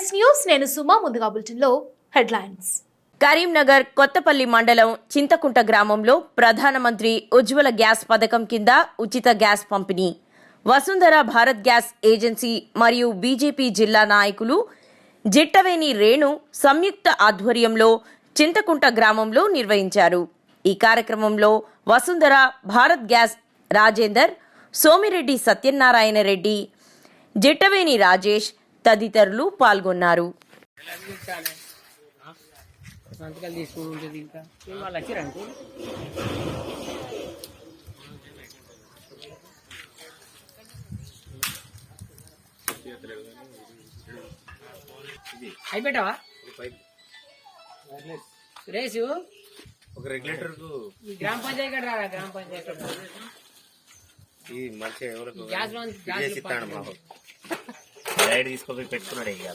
Yes news నేను సుమా ముందుగా బులెటిన్లో హెడ్లైన్స్. కరీంనగర్ కొత్తపల్లి మండలం చింతకుంట గ్రామంలో ప్రధానమంత్రి ఉజ్వల గ్యాస్ పథకం కింద ఉచిత గ్యాస్ పంపిణీ. వసుంధర భారత్ గ్యాస్ ఏజెన్సీ మరియు బీజేపీ జిల్లా నాయకులు జిట్టవేణి రేణు సంయుక్త ఆధ్వర్యంలో చింతకుంట గ్రామంలో నిర్వహించారు. ఈ కార్యక్రమంలో వసుంధర భారత్ గ్యాస్ రాజేందర్ సోమిరెడ్డి సత్యనారాయణ రెడ్డి జిట్టవేణి రాజేష్ తదితరులు పాల్గొన్నారు. సంతకాలు తీసుకుని ఉంటుంది ఇంకా ఏం వాళ్ళు వచ్చారంటే అయిపోయావా సురేష్ ఒక రెగ్యులేటర్కు ఈ గ్రామ పంచాయతీ గ్రామ గ్యాస్ ఇస్తాడు మాకు. లైట్ తీసుకోపోయి పెట్టుకున్నాడు ఇక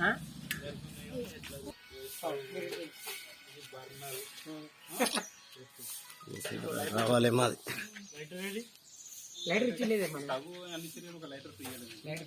ఆ? రావాలి మాది. లైటర్ ఇచ్చలేదే మన. లైటర్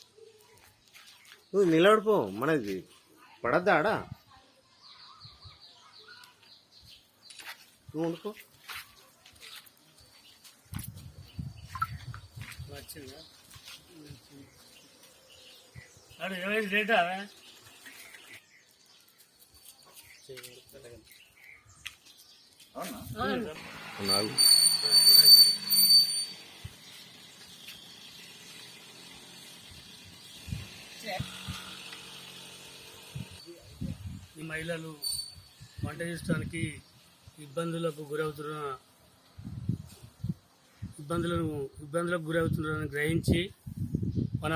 నువ్వు నిలబడిపో మనది పడద్దా ఆడ నువ్వు వండుకో నాలుగు. ఈ మహిళలు వంట చేయడానికి ఇబ్బందులకు గురవుతున్న ఇబ్బందులను ఇబ్బందులకు గురవుతున్నారని గ్రహించి మన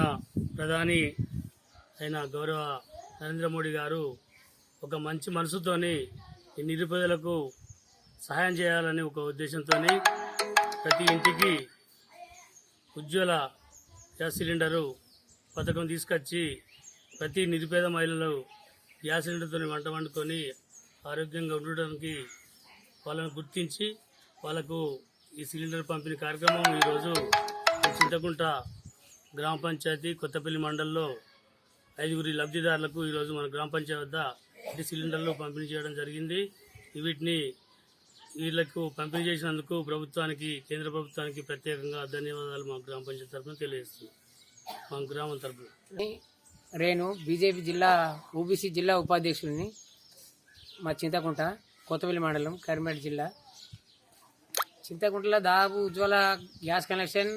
ప్రధాని అయిన గౌరవ నరేంద్ర మోడీ గారు ఒక మంచి మనసుతోని ఈ నిరుపేదలకు సహాయం చేయాలని ఒక ఉద్దేశంతో ప్రతి ఇంటికి ఉజ్వల గ్యాస్ సిలిండరు పథకం తీసుకొచ్చి ప్రతి నిరుపేద మహిళలు గ్యాస్ సిలిండర్తో వంట వండుకొని ఆరోగ్యంగా ఉండడానికి వాళ్ళని గుర్తించి వాళ్ళకు ఈ సిలిండర్ పంపిణీ కార్యక్రమం ఈరోజు చింతకుంట గ్రామ పంచాయతీ కొత్తపల్లి మండలంలో ఐదుగురి లబ్ధిదారులకు ఈరోజు మన గ్రామ పంచాయతీ వద్ద ఇంటి సిలిండర్లు పంపిణీ చేయడం జరిగింది. వీటిని వీళ్ళకు పంపిణీ చేసినందుకు ప్రభుత్వానికి కేంద్ర ప్రభుత్వానికి ప్రత్యేకంగా ధన్యవాదాలు మా గ్రామ పంచాయతీ తరఫున తెలియజేస్తున్నాం. మా గ్రామం తరఫున రేణు బీజేపీ జిల్లా ఓబీసీ జిల్లా ఉపాధ్యక్షుడిని మా చింతకుంట కొత్తపల్లి మండలం కరీంనగర్ జిల్లా. చింతకుంటలో దాదాపు ఉజ్వల గ్యాస్ కనెక్షన్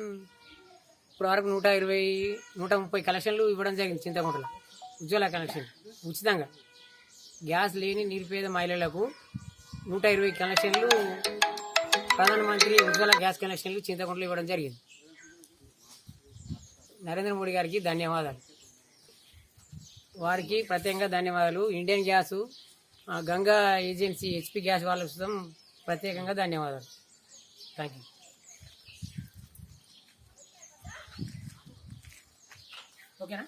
ఇప్పుడు వరకు నూట ఇరవై నూట ముప్పై కలెక్షన్లు ఇవ్వడం జరిగింది చింతకుంటలో. ఉజ్వల కనెక్షన్ ఉచితంగా. గ్యాస్ లేని నిరుపేద మహిళలకు నూట ఇరవై కనెక్షన్లు ప్రధానమంత్రి ఉజ్వల గ్యాస్ కనెక్షన్లు చింతకుంటలో ఇవ్వడం జరిగింది. నరేంద్ర మోడీ గారికి ధన్యవాదాలు. వారికి ప్రత్యేకంగా ధన్యవాదాలు. Indian gas Ganga agency HP gas వాళ్ళ కోసం ప్రత్యేకంగా ధన్యవాదాలు. థ్యాంక్ యూ ఓకేనా